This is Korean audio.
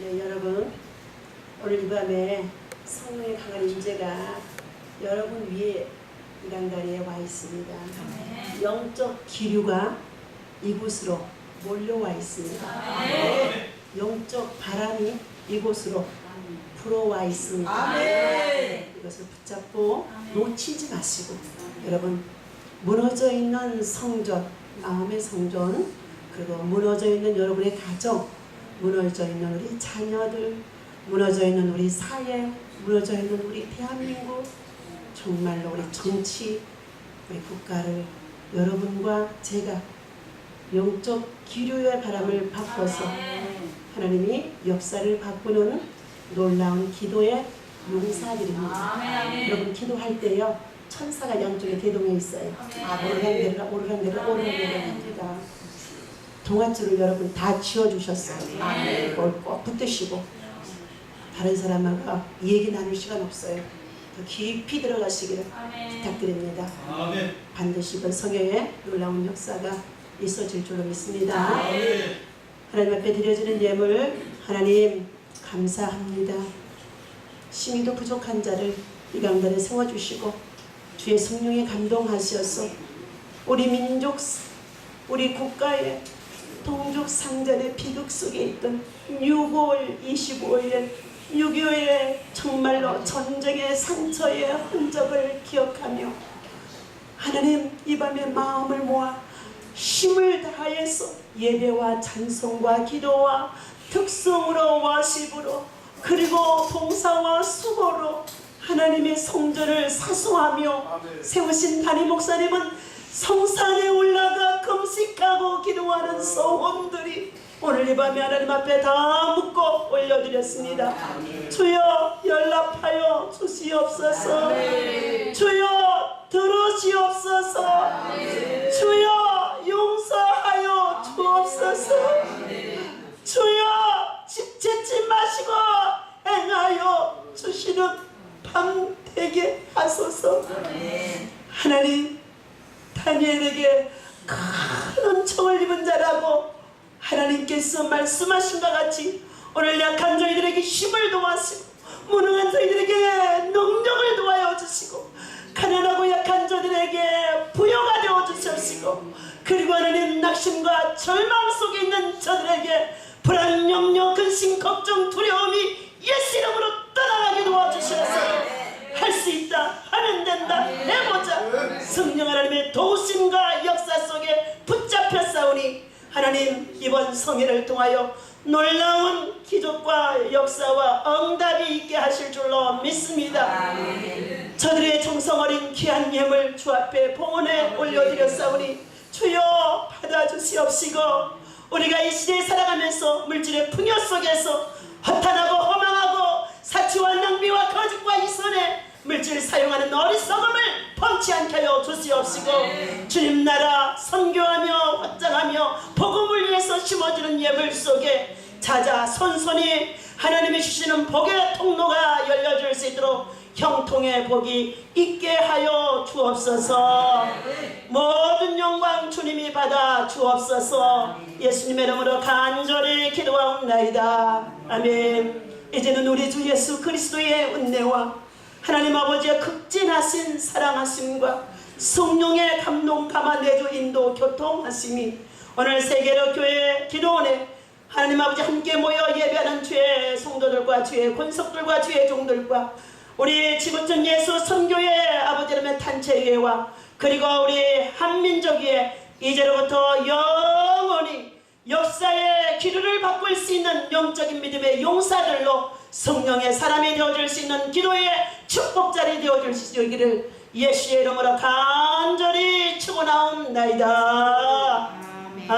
네, 여러분 오늘 이 밤에 성령의 강한 임재가 여러분 위에 이 강다리에 와 있습니다. 영적 기류가 이곳으로 몰려와 있습니다. 네, 영적 바람이 이곳으로 불어와 있습니다. 아멘. 이것을 붙잡고 놓치지 마시고 여러분 무너져 있는 성전 마음의 성전 그리고 무너져 있는 여러분의 가정 무너져 있는 우리 자녀들 무너져 있는 우리 사회 무너져 있는 우리 대한민국 정말로 우리 정치 우리 국가를 여러분과 제가 영적 기류의 바람을 바꿔서 하나님이 역사를 바꾸는 놀라운 기도의 용사들입니다. 여러분 기도할 때요 천사가 양쪽에 대동해 있어요. 아 오르락 내리락 오르락 내리락 오르락 내리락 합니다. 동아줄을 여러분 다 쥐어주셨어요. 그걸 꼭 붙드시고 다른 사람하고 이 얘기 나눌 시간 없어요. 더 깊이 들어가시기를 부탁드립니다. 아멘. 반드시 이번 성경에 놀라운 역사가 있어질 줄로 믿습니다. 아멘. 하나님 앞에 드려지는 예물 하나님 감사합니다. 심히도 부족한 자를 이 강단에 세워주시고 주의 성령에 감동하셔서 우리 민족 우리 국가의 동족 상전의 비극 속에 있던 6월 25일 6.25의 정말로 전쟁의 상처의 흔적을 기억하며 하나님 이 밤에 마음을 모아 힘을 다해서 예배와 찬송과 기도와 특성으로 와십으로 그리고 봉사와 수고로 하나님의 성전을 사수하며 세우신 담임 목사님은 성산에 올라가 금식하고 기도하는 소원들이 오늘 이 밤에 하나님 앞에 다 묻고 올려드렸습니다. 주여 연락하여 주시옵소서. 주여 들으시옵소서. 주여 용서하여 주옵소서. 주여 집채지 마시고 행하여 주시는 밤 되게 하소서. 하나님 다니엘에게 큰 은총을 입은 자라고 하나님께서 말씀하신 것 같이 오늘 약한 저희들에게 힘을 도와시고 무능한 저희들에게 능력을 도와여 주시고 가난하고 약한 저들에게 부여가 되어 주시옵시고 그리고 하나님 낙심과 절망 속에 있는 저들에게 불안, 염려, 근심, 걱정, 두려움이 예수 이름으로 떠나가게 도와주시옵소서. 할 수 있다 하면 된다. 해보자. 성령 하나님의 도 하나님 이번 성회를 통하여 놀라운 기적과 역사와 응답이 있게 하실 줄로 믿습니다. 저들의 정성 어린 귀한 예물 주 앞에 봉헌에 올려드렸사오니 주여 받아주시옵시고 우리가 이 시대에 살아가면서 물질의 풍요 속에서 허탄하고 허망하고 사치와 낭비와 거짓과 이선에 물질을 사용하는 어리석음을 펑치 않게 하여 주시옵시고 주님 나라 선교하며 확장하며 복음을 위해서 심어주는 예물 속에 자자 손손이 하나님이 주시는 복의 통로가 열려줄 수 있도록 형통의 복이 있게 하여 주옵소서. 모든 영광 주님이 받아 주옵소서. 예수님의 이름으로 간절히 기도하옵나이다. 아멘. 이제는 우리 주 예수 그리스도의 은혜와 하나님 아버지의 극진하신 사랑하심과 성령의 감동 감화 내주 인도 교통하심이 오늘 세계로 교회 기도원에 하나님 아버지 함께 모여 예배하는 주의 성도들과 주의 권속들과 주의 종들과 우리 지구촌 예수 선교회 아버지 이름의 단체회와 그리고 우리 한민족의 이제로부터 영원히 역사의 기류를 바꿀 수 있는 영적인 믿음의 용사들로 성령의 사람이 되어줄 수 있는 기도의 축복자리 되어줄 수 있기를 예수의 이름으로 간절히 축원하옵나이다. 아멘.